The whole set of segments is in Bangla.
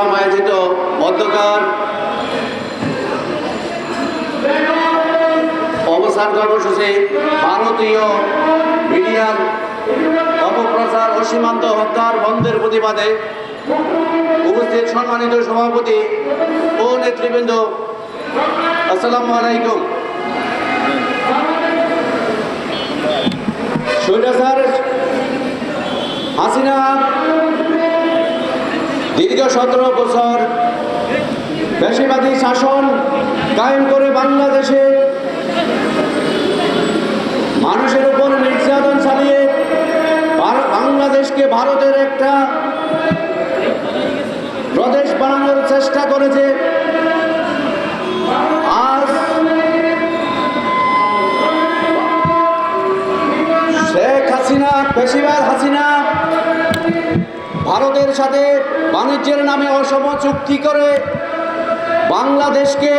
প্রোগ্রাম আয়োজিত মধ্যকার অবসান কর্মসূচি, ভারতীয় মিডিয়ার অপপ্রচার ও সীমান্ত হত্যার বন্ধের প্রতিবাদে উপস্থিত সম্মানিত সভাপতি ও নেতৃবৃন্দ, আসসালামু আলাইকুম। সৈরাসার হাসিনা দীর্ঘ সতেরো বছর বেশিবাদী শাসন কায়েম করে বাংলাদেশে মানুষের উপর নির্যাতন চালিয়ে বাংলাদেশকে ভারতের একটা প্রদেশ বানানোর চেষ্টা করেছে। আজ শেখ হাসিনা পেশিবাদ হাসিনা ভারতের সাথে বাণিজ্যের নামে অসম চুক্তি করে বাংলাদেশকে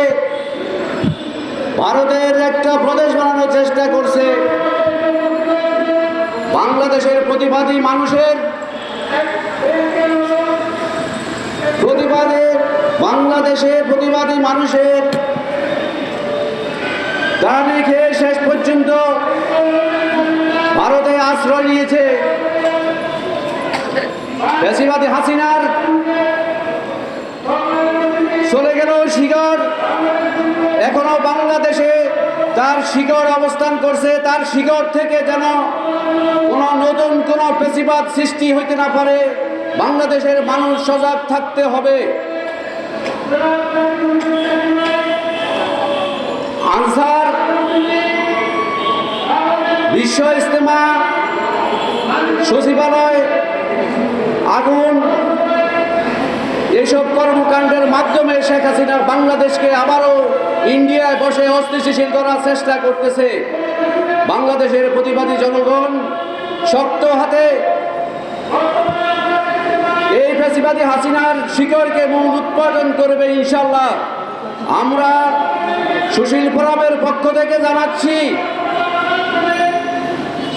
ভারতের একটা প্রদেশ বানানোর চেষ্টা করছে। বাংলাদেশের প্রতিবাদী মানুষের প্রতিবাদে বাংলাদেশের প্রতিবাদী মানুষের দাবি খেয়ে শেষ পর্যন্ত ভারতে আশ্রয় নিয়েছে। বেশিবাদী হাসিনার। চলে গেল শিকড়। এখনও বাংলাদেশে তার শিকড় অবস্থান করছে, তার শিকড় থেকে যেন কোনো নতুন কোনো পেশিবাদ সৃষ্টি হইতে না পারে, বাংলাদেশের মানুষ সজাগ থাকতে হবে। আনসার, বিশ্ব ইস্তেমা সচিবালয় মাধ্যমে শেখ হাসিনা বাংলাদেশকে আবারও ইন্ডিয়ায় বসে অস্থিতিশীল করার চেষ্টা করতেছে। বাংলাদেশের প্রতিবাদী জনগণ শক্ত হাতে এই ফেসিবাদী হাসিনার শিকড়কে মূল উৎপাদন করবে ইনশাল্লাহ আমরা সুশীল ফোরামের পক্ষ থেকে জানাচ্ছি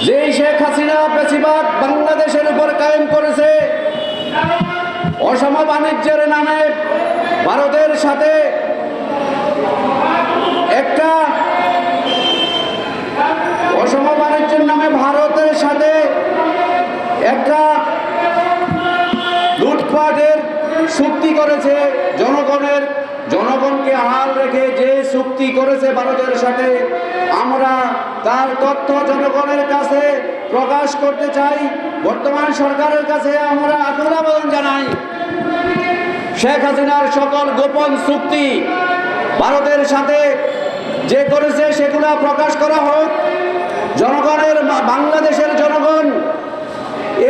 যে শেখ হাসিনা পেশিবাদ বাংলাদেশের উপর কায়েম করেছে। অসম বাণিজ্যের নামে ভারতের সাথে একটা অসম বাণিজ্যের নামে ভারতের সাথে একটা লুটপাটের চুক্তি করেছে জনগণের, জনগণকে হাল রেখে যে চুক্তি করেছে ভারতের সাথে, আমরা তার তথ্য জনগণের কাছে প্রকাশ করতে চাই। বর্তমান সরকারের কাছে আমরা আকুল আবেদন জানাই। শেখ হাসিনার সকল গোপন চুক্তি ভারতের সাথে যে করেছে সেগুলো প্রকাশ করা হোক, জনগণের বাংলাদেশের জনগণ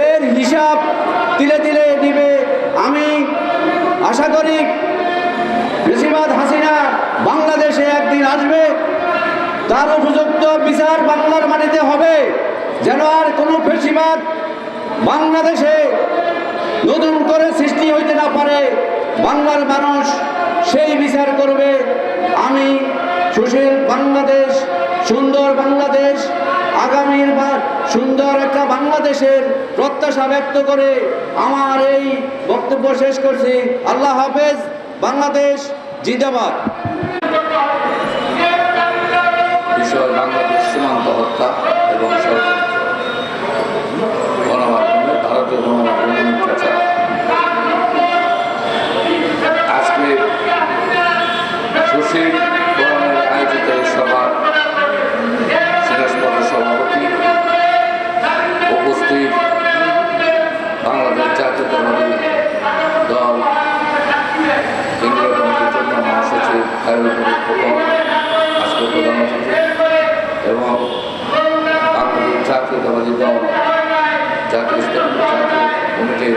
এর হিসাব তিলে তিলে দিবে আমি আশা করি বেশিরভাগ হাসিনা বাংলাদেশে একদিন আসবে, তার উপযুক্ত বিচার বাংলার মাটিতে হবে, যেন আর কোনো ফেসিবাদ বাংলাদেশে নতুন করে সৃষ্টি হইতে না পারে। বাংলার মানুষ সেই বিচার করবে। আমি সুশীল বাংলাদেশ, সুন্দর বাংলাদেশ, আগামীর সুন্দর একটা বাংলাদেশের প্রত্যাশা ব্যক্ত করে আমার এই বক্তব্য শেষ করছি। আল্লাহ হাফেজ, বাংলাদেশ জিন্দাবাদ। বাংলাদেশ সীমান্ত হত্যা এবং ষড়যন্ত্র খায়রুল খোকন আজকে প্রধান এবং দল জাতীয় ইসলামী জাতীয় কমিটির